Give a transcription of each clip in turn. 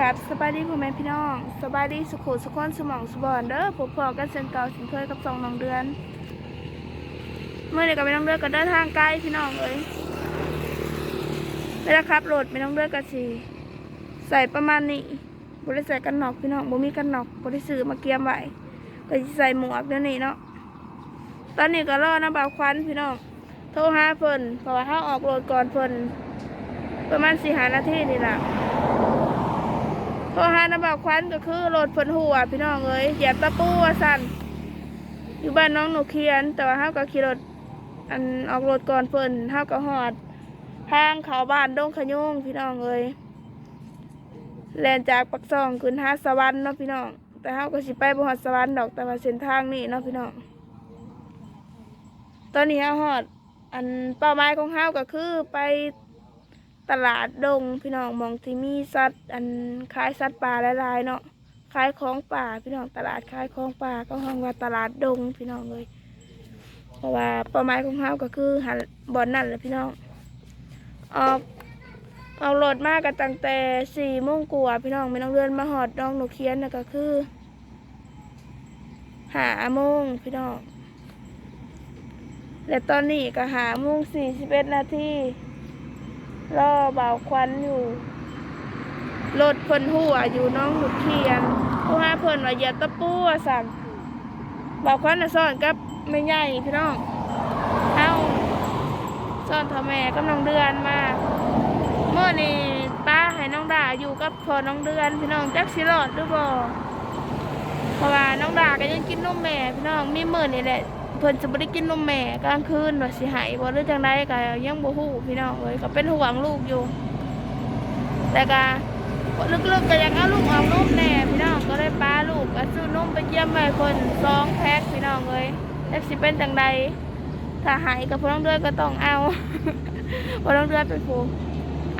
กับสบายดีพ่อแม่พี่น้องสบายดีสุขุสุขคนสมองสบอนเด้อพบพอกันเซนเก่าสินเคยกับสองน้องเดือน เมื่อเด็กกับไม่น้องเดือนก็เดินทางไกลพี่น้องเลยเวลาขับรถไม่น้องเดือนก็สีใส่ประมาณนี้บริใส่กันหนอกพี่น้องบ่มีกันหนอกบริซื้อมาเกียมไว้ก็ใส่หมวกเดี๋ยวนี้เนาะตอนนี้ก็รอน้ำบ่าวควันพี่น้องโทรหาเพิ่นเพราะว่าเขาออกรถก่อนเพิ่นประมาณสี่หานาทีนี่แหละ โทรหาน้ำบ่าวควันก็คือรถเพิ่นหัวพี่น้องเอ้ยเหยียบตะปูว่าสั่นอยู่บ้านน้องหนูเคียน แต่ว่าเฮาก็ขี่รถอันออกรถก่อนเพิ่นเฮาก็ฮอดทางเขาบ้านดงขยุงพี่น้องเอ้ยแลนจากปักซองขึ้นหาสวรรค์เนาะพี่น้อง แต่เฮาก็สิไปบ่ฮอดสวรรค์ดอกแต่ว่าเส้นทางนี้เนาะพี่น้อง ตอนนี้เฮาฮอด อันเป้าหมายของเฮาก็คือไป ตลาดดงพี่น้องมองที่มีสัตว์อันขายสัตว์ป่าหลายๆเนาะขายของป่าพี่น้องตลาดขายของป่าก็ห้องว่าตลาดดงพี่น้องเลย เพราะว่าเป้าหมายของเขาก็คือหันบอนนั่นแหละพี่น้องออกเอารถมากันตั้งแต่สี่โมงกว่าพี่น้องไม่ต้องเลื่อนมาหอดน้องหนูเคียนนะก็คือหาโมงพี่น้องและตอนนี้ก็หาโมงสี่สิบเอ็ดนาที รอเบาควันอยู่รถเพิ่นหัวอยู่น้องหนุกเขียนผู้ห้าเพิ่นว่าอย่าตะปูว่าสั่นเบาควันน่ะซ่อนกับไม่ใหญ่พี่น้องเอาซ่อนท่าแม่กับน้องเดือนมาเมื่อนี้ป้าให้น้องดาอยู่กับพอน้องเดือน พี่น้องจักสิรอดหรือบ่เพราะว่าน้องดาก็ยังกินนมแม่พี่น้องมีมื้อนี่แหละ พิ่นจะบ่ได้กินนมแม่กลางคืนว่าสิหายบ่หรือจังไดก็ยังบ่ฮู้พี่น้องเอ้ยก็เป็นห่วงลูกอยู่ แต่ก็ลึกๆก็ยังเอาลูกออกนมแน่พี่น้องก็เลยป้าลูกก็ซื้อนมไปเยี่ยมแม่เพิ่นสองแพ็คพี่น้องเอ้ยจักสิเป็นจังใดถ้าหายก็บ่ต้องเดือก็ต้องเอาบ่ต้องเดือนเป็นผู้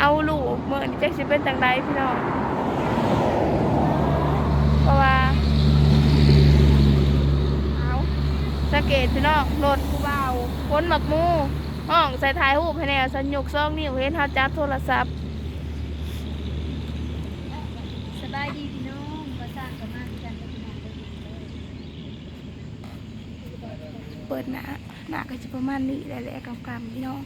เอาลูกมื้อนี้จักสิเป็นจังใดพี่น้องเพราะว่า เอา สะเกตพี่น้องรถผู้เบาพ้นหมักหมูห้องใส่ท้ายหูปให้แนวสนุกซองนิ้วเห็นเขาจับโทรศัพท์สบายดีพี่น้องก็สร้างกันมากกันไปพี่น้องเลยเปิดหนาหนาก็จะประมาณนี้แหละแหละกำๆพี่น้อง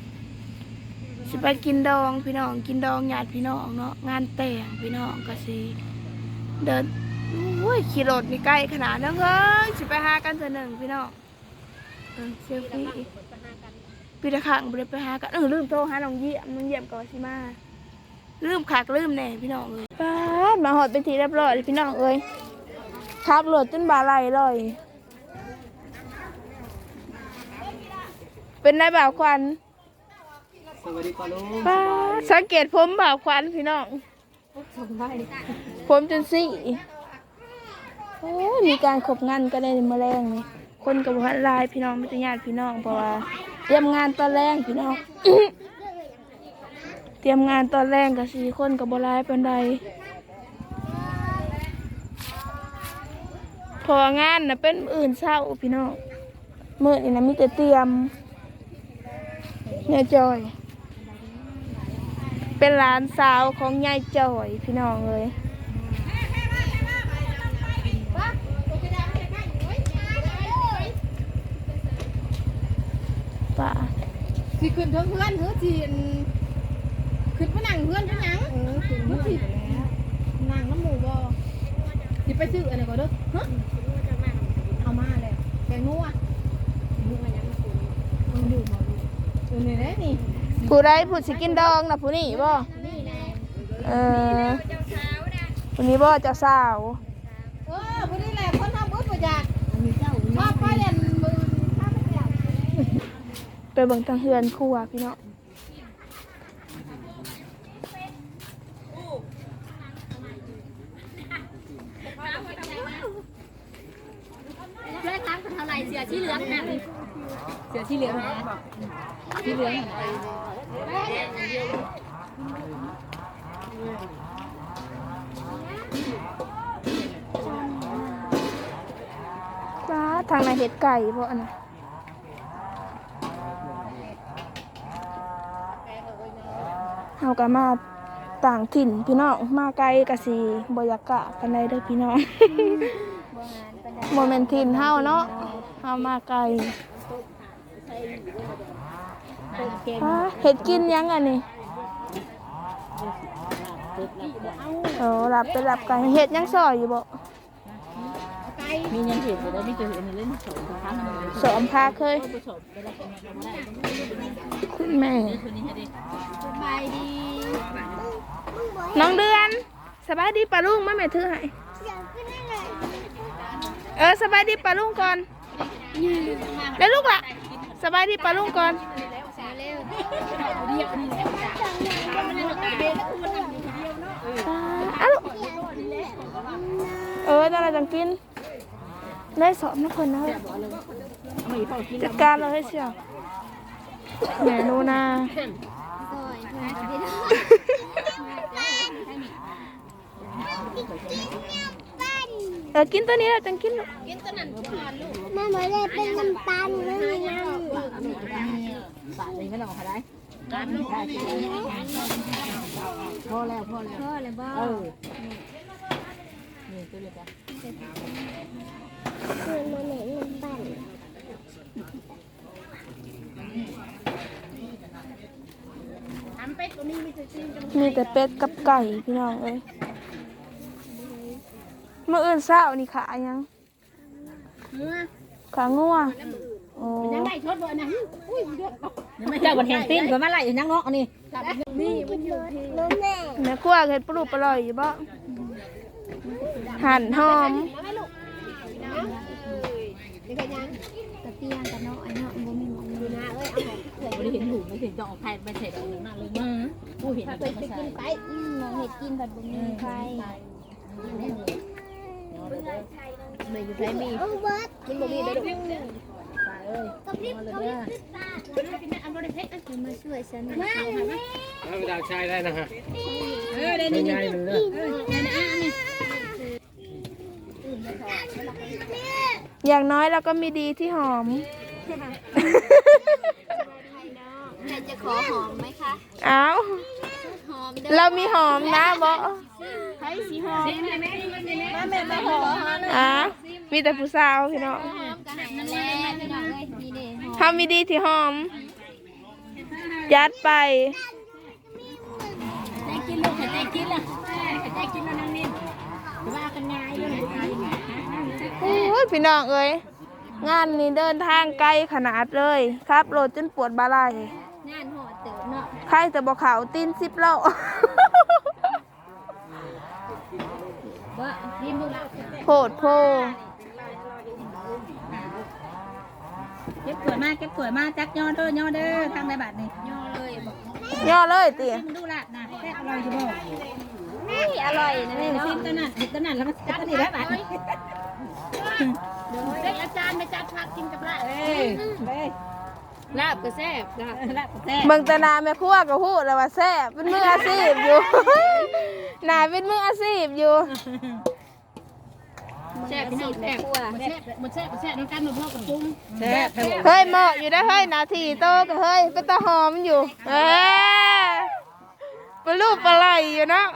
สิไปกินดองพี่น้องกินดองญาติพี่น้องเนาะงานแต่งพี่น้องก็สิเดินโอ้ยขี่รถนี่ใกล้ขนาดนั้นเฮ้ยสิไปหากันเถอะหนึ่งพี่น้อง เออเซลฟี่ปีละครั้งบ่ได้ไปหากันเออลืมโทรหาน้องเยี่ยมน้องเยี่ยมก่อนสิมาลืมขากลืมแน่พี่น้องเลยป้ามาหอดเป็นทีเรียบร้อยพี่น้องเอ้ยขับรถจนบาไหลเลยเป็นนายบ่าวควันสวัสดีปาลุงป้าสังเกตผมบ่าวควันพี่น้องผมจนสี่โอ้มีการขบงานกันในมะแรงนี่ คนกับพันลายพี่น้องไม่ต้องญาติพี่น้องเพราะว่าเตรียมงานตอนแรกพี่น้อง เตรียมงานตอนแรกกับสี่คนกับบลายเปันใดพองานนะเป็นอื่นเศร้าพี่น้องเมื่อนี่นะมีแต่เตรียมเนี่ยจอย เป็นหลานสาวของยายจอยพี่น้องเลยป่า สิขึ้นเทิงเพื่อนเฮ้ยจีนขึ้นไปนั่งเพื่อนไปยังเออขึ้นเพื่อนสินั่งน้ำหมูบ่สิไปซื้ออะไรก่อนเด้อฮะเอามาเลยแกงนัวนัวยังคุณมันอยู่บ่อยู่อยู่ในนี้นี่ผู้ใดผู้สิกินดองนะผู้นี้บ่นี่แน่เออผู้นี้บ่เจ้าสาว เออพอดีแหละคนทำบุญประหยัดชอบไปเรียนมือข้าพเจ้า ไปเบิ่งทางเฮือนครัวพี่น้องเลือกครั้งเป็นเท่าไหร่เสียที่เหลืองนะเสียที่เหลืองที่เหลืองป้าทางในเห็ดไก่บ่อันน่ะ เฮาก็มาต่างถิ่นพี่น้องมาไกลกะสีบอยากกะกันได้เด้อพี่น้องโมเมนถิ่นเฮาเนาะเฮามาไกลอ่าเห็ดกินยังอันนี้โอ้รับไปรับไก่เห็ดยังซอยอยู่บ่ มียังเห็นอยู่แล้มีจะเห็นเล่นสองครั้งสอมพาเคยคุณแม่สบายดี น้องเดือนสบายดีปะลุงมาแม่ถือให้เออสบายดีปะลุงก่อนแล้วลูกล่ะสบายดีปะลุงก่อนอ้าวเอออนเราจังกิน ได้สอบนะคนนะจัดการเราให้เชียวแหนนูนาเออกินตัวนี้เราจังกินลูกแม่บอกเลยเป็นน้ำตาลไม่มีน้บาทนี้ไม่ต้องอะไรพอแล้วพอแล้วำพ่อเลยบอกเออนี่ตัวเล็กอะ คือมันเหม็นน้ำปั่นมีแต่เป็ดกับไก่พี่น้องเอ้ยเมื่ออื่นเช้านี่ขายังขางัวโอ้ยังไงชดบ่นะอุ้ยเดือดยังไม่เจ้าบนแห่งตีนก็มาไล่ยังงอกอันนี้รู้แม่แม่ครัวเฮ็ดปลูกปลอยอยู่บ่หั่นหอม กระเตียงกระเนาะอันเนาะบ่มีหมองอยู่นะเอ้ยเอาไม่ได้เห็นหูไม่เห็นจะออกแพทย์ไปเสร็จหนึ่งนั่นเลยมาผู้เห็นไปไปกินไปอืมหมองเห็ดกินผัดบ่มีใครเลยอยู่ใช้มีเออเบิร์ดมันบ่มีได้ดอกตายเอ้ยกับริบเขาริบตามาช่วยฉันมาเอาไปดักชายได้นะฮะเออได้ไม่นี่ง่ายเลย อย่างน้อยเราก็มีดีที่หอมใครจะขอหอมไหมคะเอ้าหอมเรามีหอมนะบ่ใครสีหอมแม่แม่แม่มาหอมอ้าวมีแต่ผู้สาวพี่น้องหอมกระหายนั่นแหละพี่น้องเอ้ยนี่เด้หอมเฮามีดีที่หอมยัดไป ใจกินลูกใจกินละใจกินแล้วนั่งนิ่มว่ากันง่ายเลย โอ้ย พี่น้องเอ้ยงานนี้เดินทางไกลขนาดเลยครับรถจนปวดบาไหล่งานหอดเติบเนาะใครจะบอกเขาตีนสิบโลว่ากินดูละโพดโพเก็บสวยมากเก็บสวยมากจักย่อเด้อย่อเด้อทางในบัตรนี่ย่อเลยบอกย่อเลยเตี๋ยมึงดูละนะแค่อร่อยจะบอกนี่อร่อยนะเอแม่อเนาะซิมตัวนั้นเห็ดตัวนั้นแล้วมันจัดนี่แล้วบัตร ได้อาจารย์ไปจัดพักกินกับละเอ้ยเอ้ยลาบก็แซ่บลาบละแซ่เบิ่งแตหนาแม่ครัวก็พูดแล้วว่าแซ่บเป็นมืออาชีพอยู่ หนาเป็นมืออาชีพอยู่ แซ่บสิแซ่บบแซ่บมันแซ่บมันแซ่บน้ำกันมันพอกกับปุ้งแซ่บเฮ้ยเหมาะอยู่ได้อเฮ้ยนาทีโตก็เฮ้ยเป็นตาหอมอยู่เอ้ยเป็นรูปปลาไหลอยู่เนาะ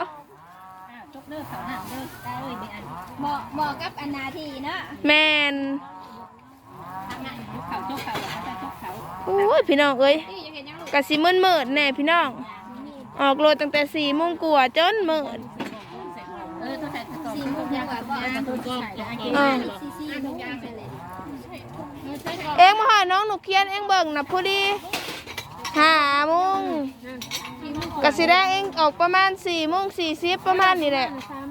จกเด้อเขาหน้าเด้อได้เอ้ยเป็นอัน เหมาะเหมาะกับอนาทีเนาะแมนทางหน้าจกเขาจกเขาอาจจะจกเขาโอ้ยพี่น้องเอ้ยนี่ยังเห็นยังลูกกะสิมืดมืดๆแน่พี่น้อง ออกโรดตั้งแต่สี่โมงกว่าจนมืด เออตัวใส่ตัวสี่โมงกว่าบ่ตัวก็จะกินอ่าสี่สี่โมงไปเลยเอ็งมาหาน้องหนูเคียนเอ็งเบิ่งนะพอดี ห้าโมงกะสิได้เอ็งออกประมาณสี่โมงสี่สิบประมาณนี้แหละ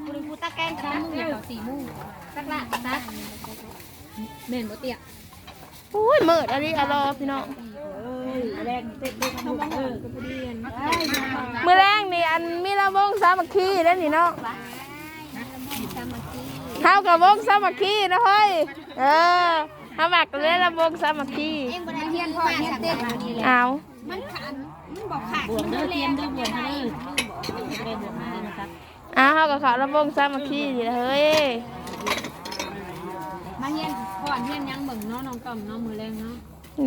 บริบูตาแกงกับน้ำเดี๋ยวสี่โมงสักละตักเม่นบ่เตี้ยโอ้ยมืดอันนี้อะรอพี่น้องแรงเต็มเต็มทั้งหมดเออมื้อแรกนี่อันมีระวงสามัคคีแล้วนี่เนาะสามัคคีเฮากับวงสามัคคีนะเฮ้ย เออเฮามักเลยระวงสามัคคีเอ็งบ่ได้เฮียนพ่อเฮียนเต้นนี่แหละเอามันขันมัน บอกขาดบวกเด้อเตรียมเด้อบวกให้เด้อบวกให้นะครับเอาเฮากับเขาระวงสามัคคีนี่แหละเฮ้ยมาเฮียนพ่อเฮียนยังเบิ่งเนาะน้องต้อมเนาะมือแรงเนาะ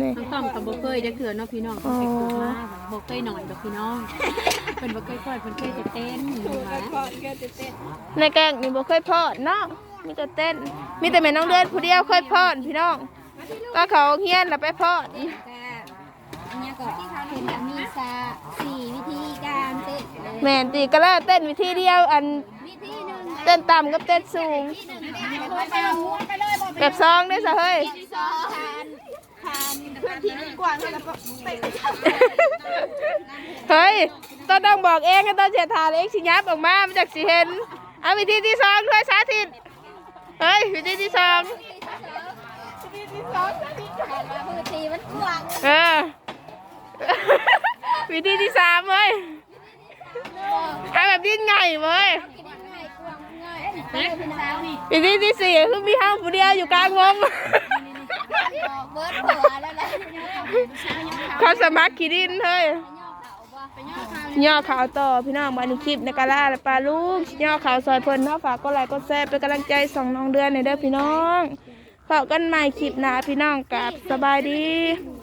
นี่น้องต้อมกับบ่เคยจะเถื่อเนาะพี่น้องเป็นกลุ่มมาบ่เคยหน่อยดอกพี่น้องเพิ่นบ่เคยค่อยเพิ่นเคยจะเต้นอยู่นะในแกงนี่บ่เคยพอดเนาะมีแต่เต้น มีแต่แม่น้องเดือนผู้เดียวเคยพอดพี่น้องก็เขาเฮียนแล้วไปพอดก็อันเนี้ยก็เพิ่นก็มีซะ สี่วิธีการเต้นเลยแม่นตีก็แล้วเต้นวิธีเดียวอันวิธีหนึ่งเต้นต่ำกับเต้นสูงไปเอาหัวไปเลยบอกแบบซองได้ซะเฮ้ย สองทานทานเพื่อนที่กว้างแล้วก็ไปเฮ้ยต้องต้องบอกเองให้ต้องเสียทานเองสิยับออกมามันจากสิเห็นเอาวิธีที่สองด้วยสาธิตเฮ้ยวิธีที่สองทานว่าพื้นที่มันกว้าง เออ วิธีที่สามเว้ยเอาแบบดิ้นไงเว้ยกินง่ายกว้างง่ายเอ้ยพี่น้องนี่วิธีที่สี่คือมีห้างผู้เดียวอยู่กลางวงบอกเบิร์ดหัวแล้วแหละเขาสมัครขีดินเฮ้ยย่อเขาบ่ย่อข่าวต่อพี่น้องมาในคลิปในกาล่าและปลาลูกย่อข่าวซอยเพิ่นเนาะฝากก็ไลค์ก็แซ่เป็นกำลังใจส่องน้องเดือนในอยเด้อพี่น้องฝากกันใหม่คลิปหน้าพี่น้องกับสบายดีเ